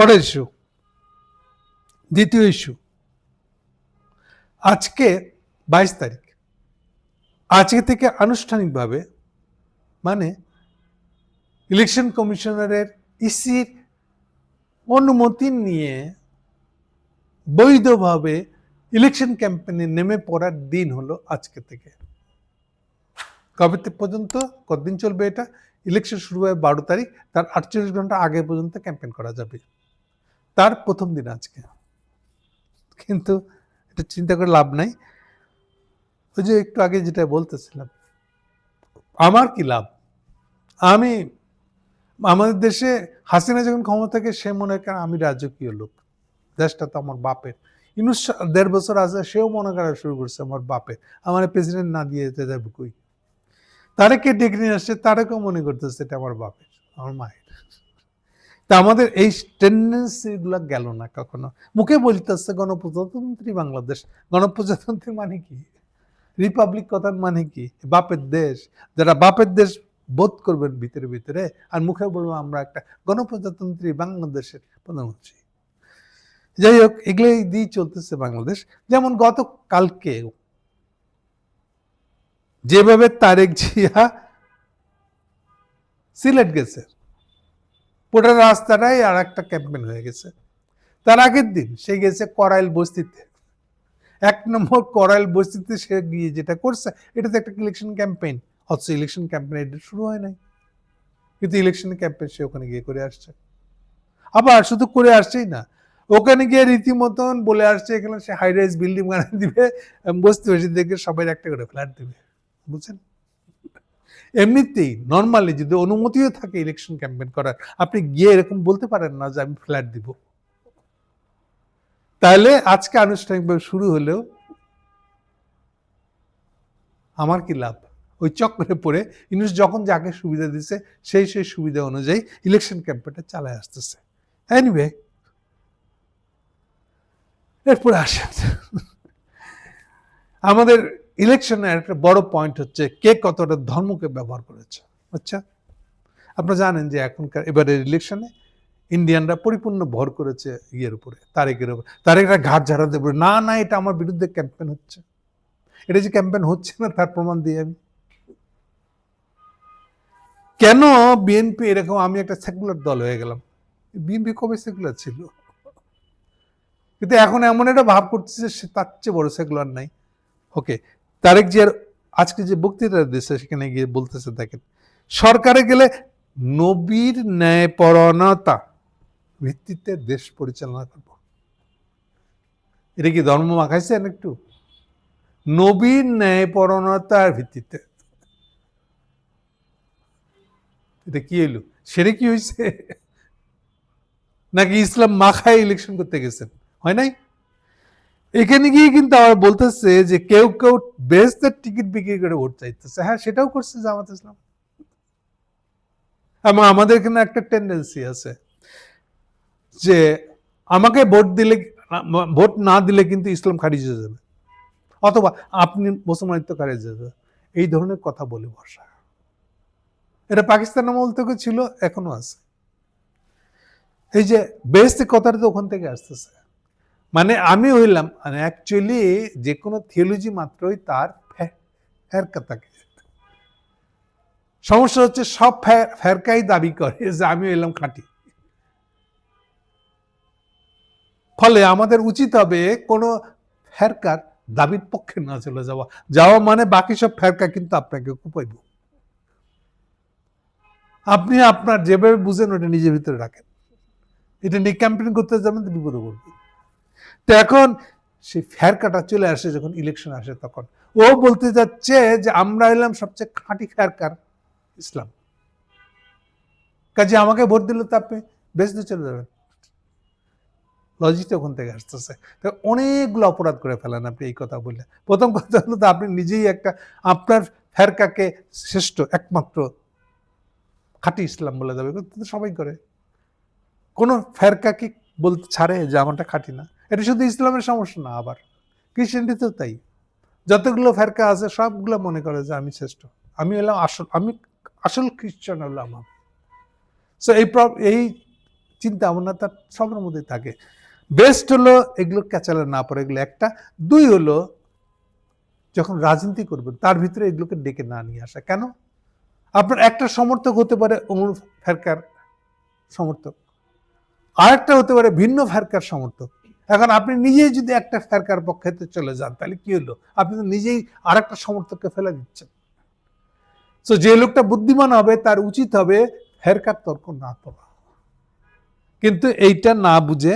পরের ইস্যু দ্বিতীয় ইস্যু আজকে বাইশ তারিখ। আজকে থেকে আনুষ্ঠানিকভাবে মানে ইলেকশন কমিশনারের ইসির অনুমতি নিয়ে বৈধভাবে ইলেকশন ক্যাম্পেইনে নেমে পড়ার দিন হলো আজকে থেকে। কবে পর্যন্ত, কতদিন চলবে এটা? ইলেকশন শুরু হয় বারো তারিখ, তার আটচল্লিশ ঘণ্টা আগে পর্যন্ত ক্যাম্পেইন করা যাবে। তার প্রথম দিন আজকে। কিন্তু এটা চিন্তা করে লাভ নাই। ওই যে একটু আগে যেটা বলতেছিলাম, আমার কি লাভ? আমি, আমাদের দেশে হাসিনা যখন ক্ষমতা থাকে, সে মনে করে আমি রাজকীয় লোক। দেশটা তো আমার বাপের। দেড় বছর আছে, সেও মনে করা শুরু করছে আমার বাপের। আমার প্রেসিডেন্ট না দিয়ে যেতে যাবে কই? তারেকে ডেকে নিয়ে আসছে তারেকেও মনে করতেছে এটা আমার বাপের, আমার মায়ের। তা আমাদের এই টেন্ডেন্সি গুলো না কখনো? মুখে বলতেছে গণপ্রজাতন্ত্রী বাংলাদেশ। গণপ্রজাতন্ত্রী মানে কি? রিপাবলিক কথার মানে কি? বাপের দেশ। যারা বাপের দেশ বোধ করবেন ভিতরে ভিতরে, আর মুখে বলব আমরা একটা গণপ্রজাতন্ত্রী বাংলাদেশের প্রধানমন্ত্রী। যাই হোক, এগুলোই দিয়ে চলতেছে বাংলাদেশ। যেমন গতকালকে যেভাবে তারেক জিয়া সিলেট গেছে পুরো রাস্তাটাই আর একটা ক্যাম্পেন হয়ে গেছে। তার আগের দিন সে গেছে করাইল বস্তিতে। এক নম্বর করাইল বস্তিতে সে গিয়ে যেটা করছে এটা তো একটা ইলেকশন ক্যাম্পেইন অথচ ইলেকশন ক্যাম্পেইন এটা শুরু হয় নাই। কিন্তু ইলেকশন ক্যাম্পেইন সে ওখানে গিয়ে করে আসছে। আবার শুধু করে আসছেই না, ওখানে গিয়ে রীতিমতন বলে আসছে, এখানে সে হাই রাইজ বিল্ডিং বানিয়ে দিবে, বস্তি বসে দেখে সবাই একটা করে ফ্ল্যাট দিবে। বুঝছেন? এমনিতেই নর্মালি যদি অনুমতিও থাকে ইলেকশন ক্যাম্পেইন করার, আপনি গিয়ে এরকম বলতে পারেন না যে আমি ফ্ল্যাট দিব। তাহলে আজকে আনুষ্ঠানিকভাবে শুরু হলেও আমার কি লাভ? ওই চক্করে পড়ে ইউনুস যখন যাকে সুবিধা দিছে, সেই সেই সুবিধা অনুযায়ী ইলেকশন ক্যাম্পেইনটা চালায় আসতেছে। এনিওয়ে এরপরে আসেন। আমাদের ইলেকশনের একটা বড় পয়েন্ট হচ্ছে কে কতটা ধর্মকে ব্যবহার করেছে আচ্ছা? আপনারা জানেন যে এখনকার, এবারের ইলেকশনে ইন্ডিয়ানরা পরিপূর্ণ ভর করেছে ইয়ের উপরে, তারেকের উপরে। তারেকরা ঘাট ঝাড়াতে পারে না না, এটা আমার বিরুদ্ধে ক্যাম্পেন হচ্ছে। এটা যে ক্যাম্পেন হচ্ছে না, তার প্রমাণ দিয়ে আমি। কেন বিএনপি এরকম আমি একটা সেকুলার দল হয়ে গেলাম। বিএনপি কবে সেকুলার ছিল? কিন্তু এখন এমন একটা ভাব করতেছে, সে তার চেয়ে বড় সেকুলার নাই। ওকে তারেক জিয়ার আজকে যে বক্তৃতা দিচ্ছে সেখানে গিয়ে বলতেছে, দেখেন, সরকারে গেলে নবীর ন্যায়পরণতা ভিত্তিতে দেশ পরিচালনা করব। এটা কি ধর্ম মাখাইছেন একটু? নবীর ন্যায়পরণতার ভিত্তিতে। এটা কি এলো সেটা কি হয়েছে নাকি ইসলাম মাখায় ইলেকশন করতে গেছেন? হয় নাই? এখানে গিয়ে কিন্তু আবার বলতেছে যে কেউ কেউ বেসদের টিকিট বিক্রি করে ভোট চাইতেছে। হ্যাঁ সেটাও করছে জামাত ইসলাম। এবং আমাদের এখানে একটা টেন্ডেন্সি আছে যে আমাকে ভোট দিলে, ভোট না দিলে কিন্তু ইসলাম খারিজ হয়ে যাবে। অথবা আপনি মুসলমানিত্ব খারিজ হয়ে যাবে। এই ধরনের কথা বলে বসা। এটা পাকিস্তান আমল থেকে ছিল, এখনও আছে। এই যে বেস্ট কথাটা তো ওখান থেকে আসতেছে। মানে আমি হইলাম অ্যাকচুয়ালি যে কোনো থিওলজি মাত্রই তার ফেরকা থাকে সমস্যা হচ্ছে সব ফেরকাই দাবি করে যে আমি হইলাম খাঁটি। ফলে আমাদের উচিত হবে কোনো ফেরকার দাবির পক্ষে না চলে যাওয়া। যাওয়া মানে বাকি সব ফেরকা কিন্তু আপনাকে কুপাইব। আপনি আপনার যেভাবে বুঝেন ওটা নিজের ভিতরে রাখেন। এটা নিয়ে ক্যাম্পেইন করতে যাবেন, তো বিপদে পড়বে তো এখন সেই ফেরকাটা চলে আসে যখন ইলেকশন আসে তখন। ও বলতে যাচ্ছে যে, আমরা এলাম সবচেয়ে খাঁটি ফেরকার ইসলাম। কাজে আমাকে ভোট দিলে তো আপনি বেসতে চলে যাবেন। লজিকটা ওখান থেকে আসতেছে। অনেকগুলো অপরাধ করে ফেলেন আপনি এই কথা বললে প্রথম কথা হলো তো আপনি নিজেই একটা আপনার ফেরকাকে শ্রেষ্ঠ, একমাত্র খাঁটি ইসলাম বলে যাবে সবাই করে। কোনো ফেরকাকে বলতে ছাড়ে যে, আমারটা খাঁটি না এটা শুধু ইসলামের সমস্যা না আবার। খ্রিস্টানটিতেও তাই। যতগুলো ফেরকা আছে, সবগুলো মনে করে যে আমি শ্রেষ্ঠ। আমি হলাম আসল, আমি আসল খ্রিস্টান হলাম আমি। সো এই এই চিন্তা ভাবনা তার সবার মধ্যে থাকে। বেস্ট হলো এগুলো ক্যাচালে না পড়ে, এগুলো একটা। দুই হলো, যখন রাজনীতি করবেন, তার ভিতরে এগুলোকে ডেকে না নিয়ে আসা। কেন? আপনার একটা সমর্থক হতে পারে অমুর ফেরকার সমর্থক। আরেকটা হতে পারে ভিন্ন ফেরকার সমর্থক। এখন আপনি নিজেই যদি একটা ফেরকার পক্ষেতে চলে যান, তাহলে কি হলো? আপনি তো নিজেই আরেকটা সমর্থককে ফেলে দিচ্ছেন। তো যে লোকটা বুদ্ধিমান হবে, তার উচিত হবে ফেরকার তর্ক না করা কিন্তু এইটা না বুঝে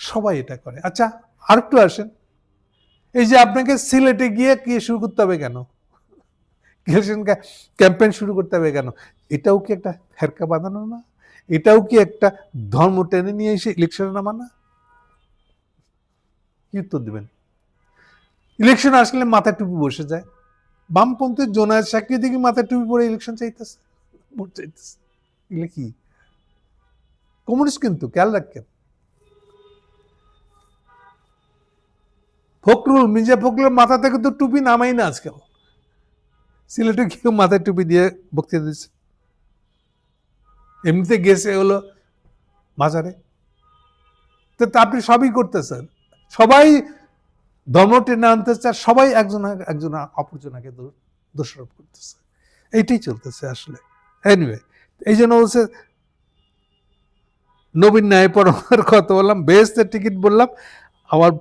সবাই এটা করে। আচ্ছা আরেকটু আসেন। এই যে আপনাকে সিলেটে গিয়ে কি শুরু করতে হবে কেন? ক্যাম্পেইন শুরু করতে হবে কেন? এটাও কি একটা ফেরকা বাঁধানো না? এটাও কি একটা ধর্ম টেনে নিয়ে এসে ইলেকশনে নামা না? কি উত্তর দেবেন। ইলেকশন আসলে মাথায় টুপি বসে যায়। বামপন্থীর জোনায়েত সাক্ষী দেখি মাথায় টুপি পরে ইলেকশন চাইতেছে, ভোট চাইতেছে। এগুলো কি? কমিউনিস্ট কিন্তু, খেয়াল রাখেন। ফখরুল, মির্জা ফখরুলের মাথা থেকে তো টুপি নামাই না আজকাল। সিলেটে কেউ মাথায় টুপি দিয়ে বক্তৃতা দিচ্ছে। এমনিতে গেছে হলো মাজারে তা আপনি সবই করতেছেন। সবাই ধর্ম টেনে আনতেছে আর সবাই একজন একজন অপরজনাকে দোষারোপ করতেছে। এইটাই চলতেছে আসলে। এনিওয়ে এই জন্য বলছে, নবীন ন্যায় পরমার কথা বললাম বেহেস্তের টিকিট বললাম, আবার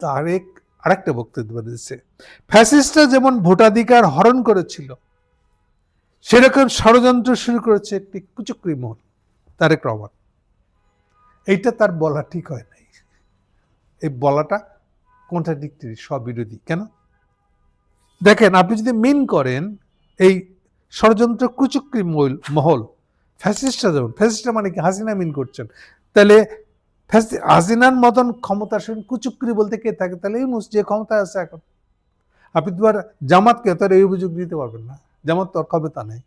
তারেক আরেকটা বক্তব্য দিচ্ছে। ফ্যাসিস্টরা যেমন ভোটাধিকার হরণ করেছিল, সেরকম ষড়যন্ত্র শুরু করেছে একটি কুচক্রি মহল, তারেক রহমান। এইটা তার বলা ঠিক হয় নাই। এই বলাটা কন্ট্রাডিক্টরি স্ববিরোধী কেন? দেখেন, আপনি যদি মিন করেন, এই ষড়যন্ত্র কুচক্রি মহল মহল, ফ্যাসিস্টরা যেমন, ফ্যাসিস্টরা মানে কি? হাসিনা মিন করছেন। তাহলে হাসিনার মতন ক্ষমতাসীন কুচক্রি বলতে কে থাকে? তাহলে এই যে ক্ষমতা আছে এখন। আপনি তো আর জামাতকে তো এই অভিযোগ দিতে পারবেন না। জামাত তো ক্ষমতা নেই।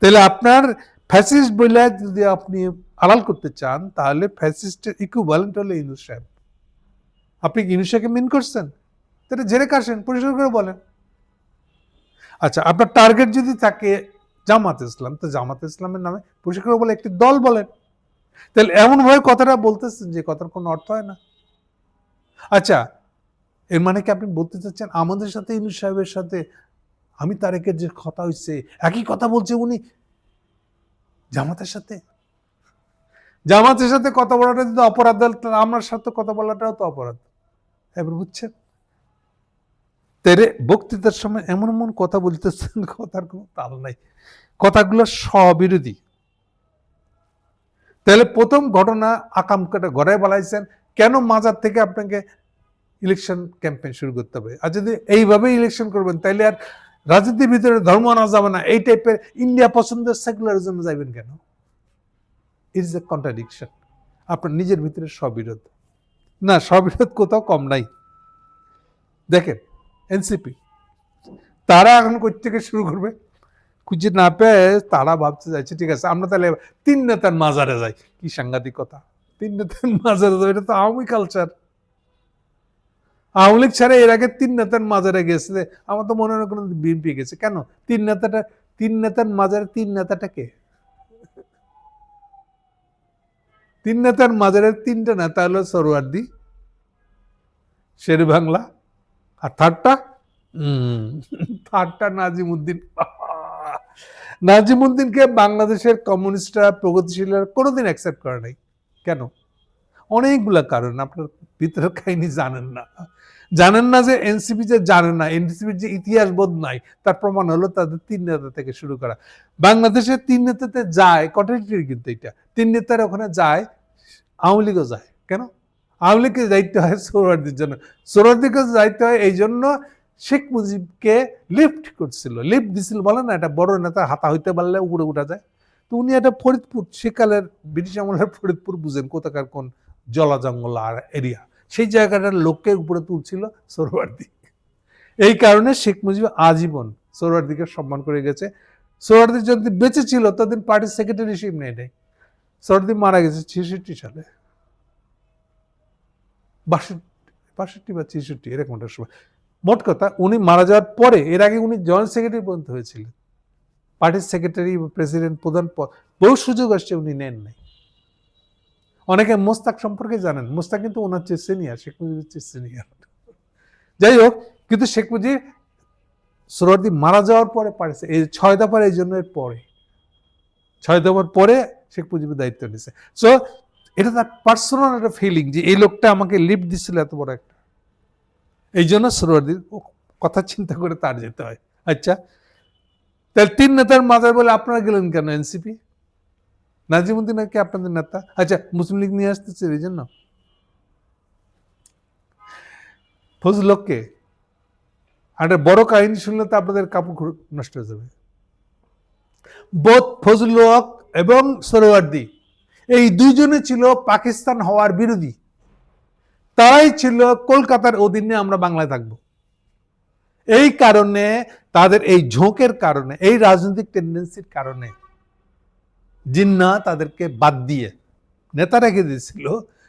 তাহলে আপনার ফ্যাসিস্ট বলে যদি আপনি আড়াল করতে চান, তাহলে ফ্যাসিস্টের ইকুইভ্যালেন্ট হলো ইউনুস সাহেব। আপনি ইউনুস সাহেবকে মিন করছেন? তাহলে জেরে কাশেন পরিষ্কার করে বলেন। আচ্ছা আপনার টার্গেট যদি থাকে জামাত ইসলাম, তো জামাত ইসলামের নামে পরিষ্কার করে বলে একটি দল বলেন। তাহলে এমনভাবে কথাটা বলতেছেন যে কথার কোনো অর্থ হয় না। আচ্ছা এর মানে কি আপনি বলতে চাচ্ছেন আমাদের সাথে ইউনুস সাহেবের সাথে আমি তারেকের যে কথা হয়েছে একই কথা বলছে উনি? জামাতের সাথে? জামাতের সাথে কথা বলাটা যদি অপরাধ আমার সাথে কথা বলাটাও তো অপরাধ। এবার বুঝছেন? তেরে বক্তৃতার সময় এমন এমন কথা বলতেছেন, কথার কোনো তাল নাই। কথাগুলো স্ববিরোধী। তাহলে প্রথম ঘটনা আকামকাটা গড়ায় বলাইছেন, কেন মাজার থেকে আপনাকে ইলেকশন ক্যাম্পেইন শুরু করতে হবে? আর যদি এইভাবে ইলেকশন করবেন তাহলে আর রাজনীতির ভিতরে ধর্ম আনা যাবে না। এই টাইপের ইন্ডিয়া পছন্দের সেকুলারিজম যাইবেন কেন? ইট ইজ এ কন্ট্রাডিকশন আপনার নিজের ভিতরে স্ববিরোধ। না, স্ববিরোধ কোথাও কম নাই। দেখেন এনসিপি তারা এখন থেকে শুরু করবে? খুঁজে না পেয়ে তারা ভাবতে যাচ্ছে ঠিক আছে, আমরা তাহলে তিন নেতার মাজারে যাই। কি সাংঘাতিক কথা তিন নেতার মাজারে যাই এটা তো আওয়ামী কালচার আওয়ামী লীগ ছাড়া এর আগে তিন নেতার মাজারে গেছে। আমার তো মনে হয় কোনো বিএনপি গেছে। কেন? তিন নেতাটা, তিন নেতার মাজারে তিন নেতাটা কে? তিন নেতার মাজারের তিনটা নেতা হলো সরোয়ার্দি শের বাংলা। আর থার্ডটা থার্ডটা নাজিমুদ্দিন। নাজিমুদ্দিনকে নাজিম উদ্দিনকে বাংলাদেশের কমিউনিস্টরা প্রগতিশীলরা কোনোদিন অ্যাকসেপ্ট করে নাই। কেন? অনেকগুলা কারণ, আপনার ভিতরের কাহিনী জানেন না। জানেন না যে এনসিপি যে জানেন না এনসিপির যে ইতিহাস বোধ নাই, তার প্রমাণ হলো তাদের তিন নেতা থেকে শুরু করা। বাংলাদেশের তিন নেতাতে যায় কন্ট্রাডিক্টরি কিন্তু এটা তিন নেতার ওখানে যায়, আওয়ামী লীগও যায়। কেন? আওয়ামী লীগকে দায়িত্ব হয় সোহরার্দির জন্য। সোহরার্দিকে দায়িত্ব হয় এই জন্য শেখ মুজিবকে লিফট করছিল। লিফট দিছিল বলে না এটা বড় নেতা হাতা হইতে পারলে উপরে উঠা যায়। তো উনি একটা ফরিদপুর, সেকালের ব্রিটিশ আমলের ফরিদপুর বুঝেন কোথাকার কোন জলা জঙ্গল আর এরিয়া। সেই জায়গাটার লোককে উপরে তুলছিল সোহরার্দি এই কারণে শেখ মুজিব আজীবন সোহরার্দিকে সম্মান করে গেছে। সোহরার্দি যদি বেঁচে ছিল, ততদিন পার্টির সেক্রেটারিশিপ নেই নেই। সোহরার্দি মারা গেছে ছেষট্টি সালে। বাষট্টি বাষট্টি বা ছেষট্টি, এরকম একটা সময়। মোট কথা, উনি মারা যাওয়ার পরে, এর আগে উনি জয়েন্ট সেক্রেটারি পর্যন্ত হয়েছিলেন। পার্টির সেক্রেটারি প্রেসিডেন্ট প্রধান প- বহু সুযোগ আসছে উনি নেন নাই। অনেকে মোস্তাক সম্পর্কে জানেন। মোস্তাক কিন্তু ওনার চেয়ে সিনিয়র শেখ মুজিবের চেয়ে সিনিয়র যাই হোক, কিন্তু শেখ মুজিব সোহরাওয়ার্দী মারা যাওয়ার পরে পারেছে। এই ছয় দফার এই জন্য পরে। ছয় দফার পরে শেখ মুজিবের দায়িত্ব নিছে সো এটা তার পার্সোনাল একটা ফিলিং যে এই লোকটা আমাকে লিফট দিচ্ছিল এত বড় একটা। এই জন্য সোহরাওয়ার্দীর কথা চিন্তা করে তার যেতে হয়। আচ্ছা তাহলে তিন নেতার মাথায় বলে আপনারা গেলেন কেন এনসিপি নাজিমুদ্দিন কি আপনাদের নেতা? আচ্ছা মুসলিম লীগ নিয়ে আসতেছে, এই জন্য। ফজলককে আর, বড় কাহিনী শুনলে তো আপনাদের কাপড় নষ্ট হয়ে যাবে। বোধ ফজলক এবং সরোয়ার্দি এই দুইজনে ছিল পাকিস্তান হওয়ার বিরোধী। তারাই ছিল কলকাতার অধীনে আমরা বাংলায় থাকব। এই কারণে, তাদের এই ঝোঁকের কারণে, এই রাজনৈতিক টেন্ডেন্সির কারণে জিন্না তাদেরকে বাদ দিয়ে নেতা রেখে দিয়েছিল,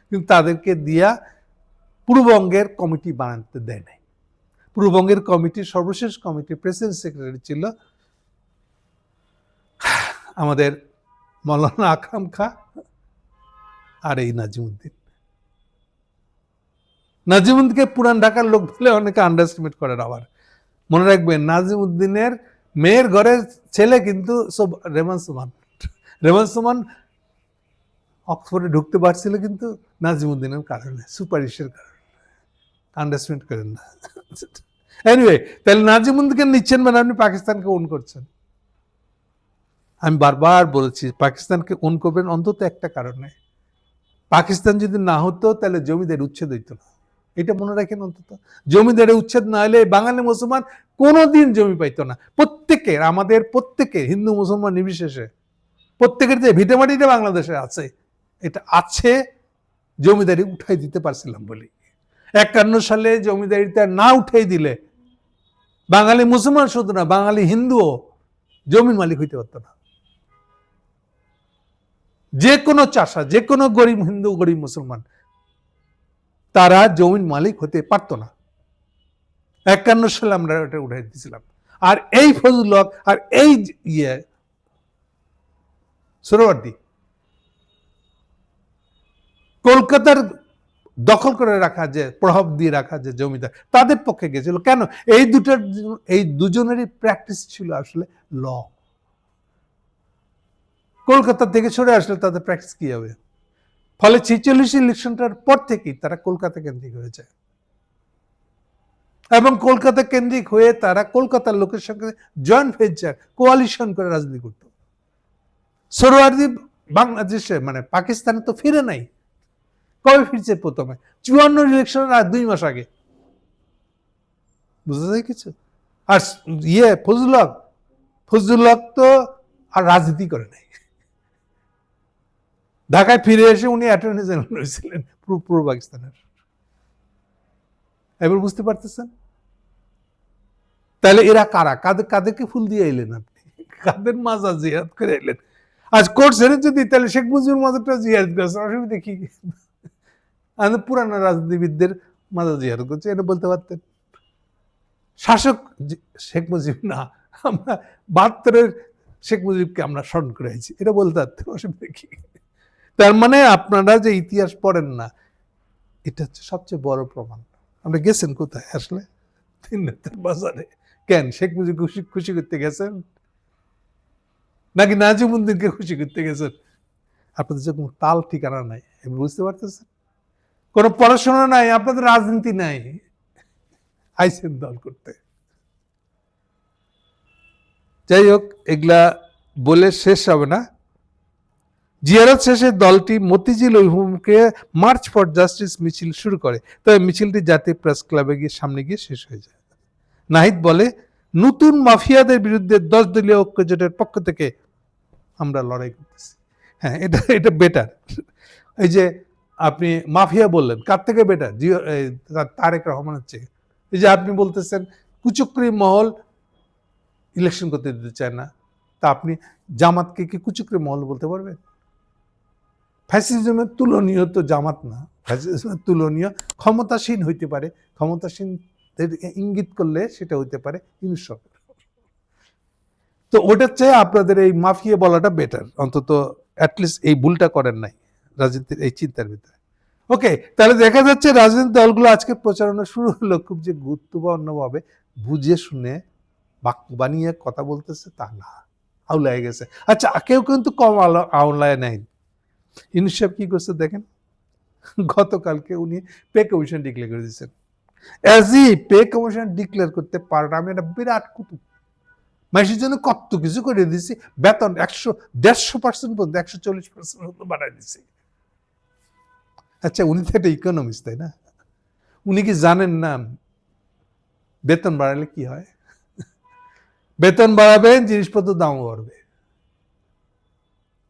কিন্তু তাদেরকে দিয়া পূর্ববঙ্গের কমিটি বানাতে দেয় নাই। পূর্ববঙ্গের কমিটির সর্বশেষ কমিটির প্রেসিডেন্ট সেক্রেটারি ছিল আমাদের মৌলানা আকরাম খা আর এই নাজিমুদ্দিন। নাজিমুদ্দিনকে পুরান ঢাকার লোক বলে অনেকে আন্ডারস্টিমেট করেন আবার। মনে রাখবেন, নাজিমুদ্দিনের মেয়ের ঘরের ছেলে কিন্তু সব রেমান সুমান। রেমান সুমান অক্সফোর্ডে ঢুকতে পারছিল কিন্তু নাজিমুদ্দিনের কারণে সুপারিশের কারণে। আন্ডারস্টিমেট করেন না। এনিওয়ে তাহলে নাজিমুদ্দিনকে নিচ্ছেন মানে আপনি পাকিস্তানকে ওন করছেন। আমি বারবার বলেছি, পাকিস্তানকে ওন করবেন অন্তত একটা কারণে। পাকিস্তান যদি না হতো, তাহলে জমিদের উচ্ছেদ হইতো না। এটা মনে রাখেন অন্তত। জমিদারের উচ্ছেদ না হলে বাঙালি মুসলমান কোনোদিন জমি পাইতো না। প্রত্যেকের, আমাদের প্রত্যেকের, হিন্দু মুসলমান নির্বিশেষে। প্রত্যেকের যে ভিটেমাটিটা বাংলাদেশে আছে, এটা আছে, জমিদারি উঠাই দিতে পারছিলাম বলি। একান্ন সালে জমিদারিটা না উঠাই দিলে বাঙালি মুসলমান শুধু না, বাঙালি হিন্দুও জমির মালিক হইতে পারতো না। যে কোনো চাষা, যে কোনো গরিব হিন্দু, গরিব মুসলমান, তারা জমির মালিক হতে পারতো না। একান্ন সালে আমরা ওটা উঠাই দিয়েছিলাম আর এই ফজলক আর এই ইয়ে সোহরাওয়ার্দী কলকাতার দখল করে রাখা যে, প্রভাব দিয়ে রাখা যে জমিদার তাদের পক্ষে গেছিল। কেন? এই দুটার এই দুজনেরই প্র্যাকটিস ছিল আসলে ল কলকাতা থেকে সরে আসলে তাদের প্র্যাকটিস কি হবে? ফলে ছেচল্লিশ ইলেকশনটার পর থেকেই তারা কলকাতা কেন্দ্রিক হয়েছে। এবং কলকাতা কেন্দ্রিক হয়ে তারা কলকাতার লোকের সঙ্গে জয়েন্ট ভেঞ্চার কোয়ালিশন করে রাজনীতি করত। সরোয়ার্দি বাংলাদেশে মানে পাকিস্তানে তো ফিরে নাই। কবে ফিরছে প্রথমে? চুয়ান্ন ইলেকশনের আর দুই মাস আগে। বুঝতে যায় কিছু আর ইয়ে ফজলক ফজলক তো আর রাজনীতি করে নাই। ঢাকায় ফিরে এসে উনি অ্যাটর্নি জেনারেল হয়েছিলেন, পূর্ব পাকিস্তানের। এবার বুঝতে পারতেছেন? তাহলে এরা কারা? কাদের, কাদেরকে ফুল দিয়ে এলেন আপনি? কাদের মাজা জিয়াদ করে এলেন? আজ কোর্ট ছেড়ে যদি, তাহলে শেখ মুজিবুর মাজারটা জিয়াদ করেছে, অসুবিধা কি? আমাদের পুরানো রাজনীতিবিদদের মাজা জিয়াদ করছে, এটা বলতে পারতেন। শাসক শেখ মুজিব না, আমরা বাহাত্তরের শেখ মুজিবকে আমরা স্মরণ করে আছি এটা বলতে পারতেন, অসুবিধা কি? তার মানে আপনারা যে ইতিহাস পড়েন না, এটা হচ্ছে সবচেয়ে বড় প্রমাণ। আপনি গেছেন কোথায়? আসলে তিন বাজারে। কেন? শেখ মুজিব খুশি খুশি করতে গেছেন? নাকি নাজিমুদ্দিনকে খুশি করতে গেছেন? আপনাদের যে তাল ঠিকানা নাই আপনি বুঝতে পারতেছেন? কোনো পড়াশোনা নাই, আপনাদের রাজনীতি নাই, আইসেন দল করতে। যাই হোক, এগুলা বলে শেষ হবে না। জিয়ারত শেষে দলটি মতিঝিল অভিমুখে মার্চ ফর জাস্টিস মিছিল শুরু করে। তবে মিছিলটি জাতীয় প্রেস ক্লাবে গিয়ে সামনে গিয়ে শেষ হয়ে যায়। নাহিদ বলে, নতুন মাফিয়াদের বিরুদ্ধে দশ দলীয় ঐক্যজোটের পক্ষ থেকে আমরা লড়াই করতেছি। হ্যাঁ এটা এটা বেটার এই যে আপনি মাফিয়া বললেন, কার থেকে বেটার জিও তারেক রহমান হচ্ছে এই যে আপনি বলতেছেন, কুচক্রি মহল ইলেকশন করতে দিতে চায় না। তা আপনি জামাতকে কি কুচক্রি মহল বলতে পারবেন? ফ্যাসিজমের তুলনীয় তো জামাত না। ফ্যাসিজমের তুলনীয় ক্ষমতাসীন হইতে পারে। ক্ষমতাসীন ইঙ্গিত করলে সেটা হইতে পারে সরকার। তো ওটার চেয়ে আপনাদের এই মাফিয়া বলাটা বেটার অন্তত অ্যাটলিস্ট এই ভুলটা করেন নাই রাজনীতির এই চিন্তার ভিতরে। ওকে তাহলে দেখা যাচ্ছে রাজনৈতিক দলগুলো আজকে প্রচারণা শুরু হলো, খুব যে গুরুত্বপূর্ণভাবে বুঝে শুনে বাক্য বানিয়ে কথা বলতেছে তা না। আউলায় গেছে। আচ্ছা কেউ কিন্তু কম আউলায় নেই। ইউনিসেফ কি করছে দেখেন? গতকালকে উনি পে কমিশন ডিক্লেয়ার করে দিয়েছেন। As e pay commission declare করতে পারলাম আমি একটা বিরাট কুতুব। মানুষের জন্য কত কিছু করে দিছি। বেতন একশো, দেড়শো পার্সেন্ট পর্যন্ত, একশো চল্লিশ পার্সেন্ট পর্যন্ত বাড়াই দিছি। আচ্ছা উনি তো একটা ইকোনমিস্ট তাই না? উনি কি জানেন না বেতন বাড়ালে কি হয়? বেতন বাড়াবেন জিনিসপত্র দাম বাড়বে।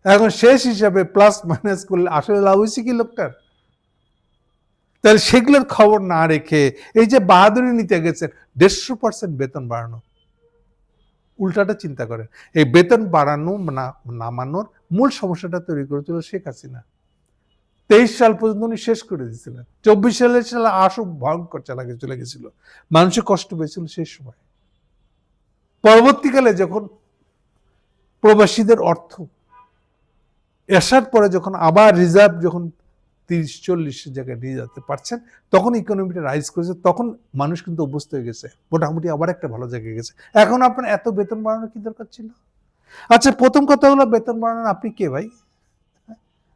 এখন শেষ হিসাবে প্লাস মাইনাস করলে আসলে লাভ হয়েছে কি লোকটার? তাহলে সেগুলোর খবর না রেখে এই যে বাহাদুরি নিতে গেছেন, দেড়শো পার্সেন্ট বেতন বাড়ানো। উল্টাটা চিন্তা করেন এই বেতন বাড়ানো নামানোর মূল সমস্যাটা তৈরি করেছিল শেখ হাসিনা। তেইশ সাল পর্যন্ত উনি শেষ করে দিয়েছিলেন। চব্বিশ সালে সালে আসো ভয়ঙ্কর চালাকে চলে গেছিল। মানুষের কষ্ট পেয়েছিল সেই সময়। পরবর্তীকালে যখন প্রবাসীদের অর্থ আসার পরে যখন আবার রিজার্ভ যখন তিরিশ চল্লিশ জায়গায় নিয়ে যেতে পারছেন, তখন ইকোনমিটা রাইজ করেছে, তখন মানুষ কিন্তু অভ্যস্ত হয়ে গেছে, মোটামুটি আবার একটা ভালো জায়গায় গেছে। এখন আপনার এত বেতন বাড়ানোর কি দরকার ছিল? আচ্ছা প্রথম কথা হলো বেতন বাড়ানোর আপনি কে ভাই?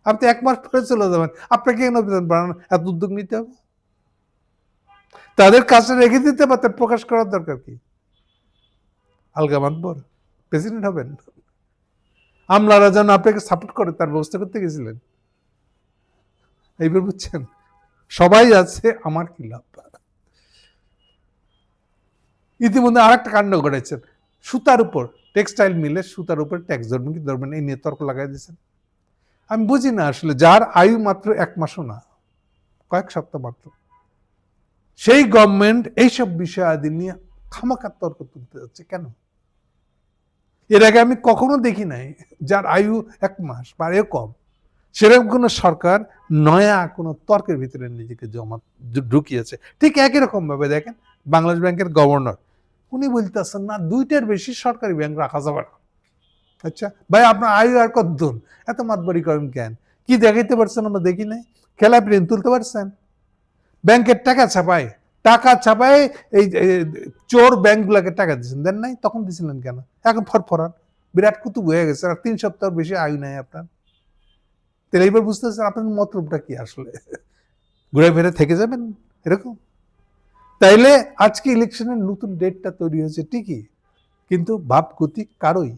আপনি এক মাস পরে চলে যাবেন আপনাকে কেন বেতন বাড়ানো, এত উদ্যোগ নিতে হবে? তাদের কাছে রেখে দিতে পারতেন, প্রকাশ করার দরকার কি? আলগা মাতবর প্রেসিডেন্ট হবেন? আমলারা যেন আপনাকে সাপোর্ট করে, তার ব্যবস্থা করতে গেছিলেন? এইবার বুঝছেন? সবাই আছে, আমার কি লাভ? ইতিমধ্যে আর একটা কাণ্ড ঘটেছেন সুতার উপর, টেক্সটাইল মিলে সুতার উপর ট্যাক্স ধরবেন কি ধরবেন এই নিয়ে তর্ক লাগাই দিয়েছেন। আমি বুঝি না আসলে, যার আয়ু মাত্র এক মাসও না, কয়েক সপ্তাহ মাত্র, সেই গভর্নমেন্ট এইসব বিষয়াদি নিয়ে খামাকার তর্ক তুলতে যাচ্ছে কেন? এর আগে আমি কখনো দেখি নাই যার আয়ু এক মাস বা এর কম সেরকম কোনো সরকার নয়া কোনো তর্কের ভিতরে নিজেকে জমা ঢুকিয়েছে। ঠিক একই রকম ভাবে দেখেন বাংলাদেশ ব্যাংকের গভর্নর। উনি বলতেছেন, না, দুইটার বেশি সরকারি ব্যাংক রাখা যাবে না। আচ্ছা ভাই, আপনার আয়ু আর কত দূর এত মাতবাড়ি করেন কেন? কি দেখাইতে পারছেন আমরা দেখি নাই? খেলা প্রিন্ট তুলতে পারছেন? ব্যাংকের টাকা ছাপায় টাকা ছাপায় এই চোর ব্যাংকগুলোকে টাকা দিচ্ছেন দেন নাই? তখন দিছিলেন কেন? এখন ফরফরান, বিরাট কুতুব হয়ে গেছে, আর তিন সপ্তাহ বেশি আয়ু নাই আপনার। তাহলে এইবার বুঝতেছেন আপনার মতলবটা কি আসলে? ঘুরে ফিরে থেকে যাবেন এরকম? তাইলে আজকে ইলেকশনের নতুন ডেটটা তৈরি হয়েছে ঠিকই, কিন্তু ভাবগতি কারোই?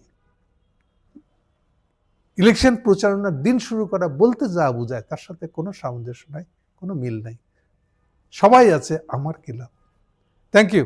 ইলেকশন প্রচারণার দিন শুরু করা বলতে যা বোঝায় তার সাথে কোনো সামঞ্জস্য নাই, কোনো মিল নাই। সবাই আছে, আমার কি লাভ? Thank you